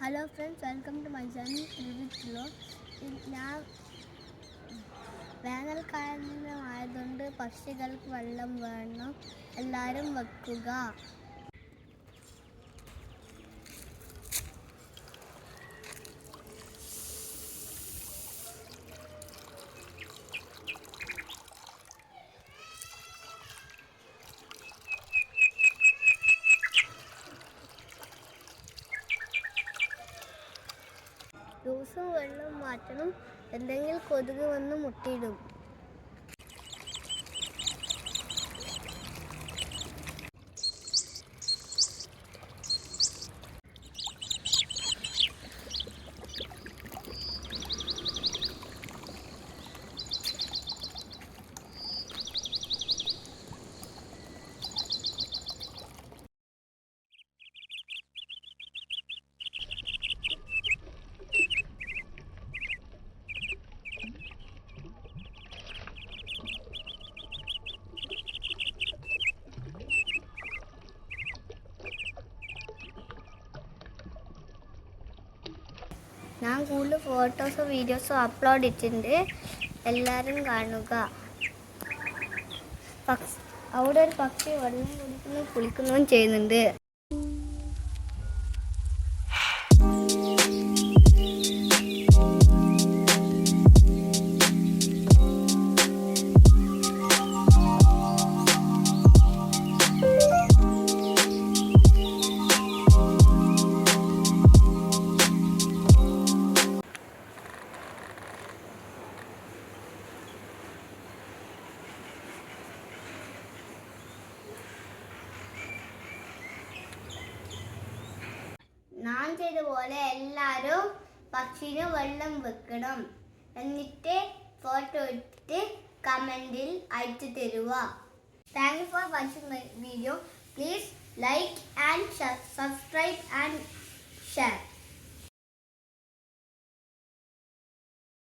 Hello friends welcome to my channel ലിവിറ്റിലോ ഞാൻ വേനൽക്കാലമായതുകൊണ്ട് പക്ഷികൾക്ക് വെള്ളം വേണം. എല്ലാവരും വെക്കുക. ദിവസവും വെള്ളം മാറ്റണം. അല്ലെങ്കിൽ കൊതുക് വന്ന് മുട്ടിയിടും. ഞാൻ കൂടുതൽ ഫോട്ടോസോ വീഡിയോസോ അപ്ലോഡ് ഇട്ടിട്ടുണ്ട് എല്ലാവരും കാണുക. പക്ഷി അവിടെ ഒരു പക്ഷി വെള്ളം കുടിക്കുന്നു കുളിക്കുന്നതും ചെയ്യുന്നുണ്ട്. ഞാൻ ചെയ്ത പോലെ എല്ലാവരും പക്ഷിന് വെള്ളം വെക്കണം. എന്നിട്ട് ഫോട്ടോ എടുത്തിട്ട് കമന്റിൽ അയച്ചു തരുക. Thank for watching my video please like and subscribe and share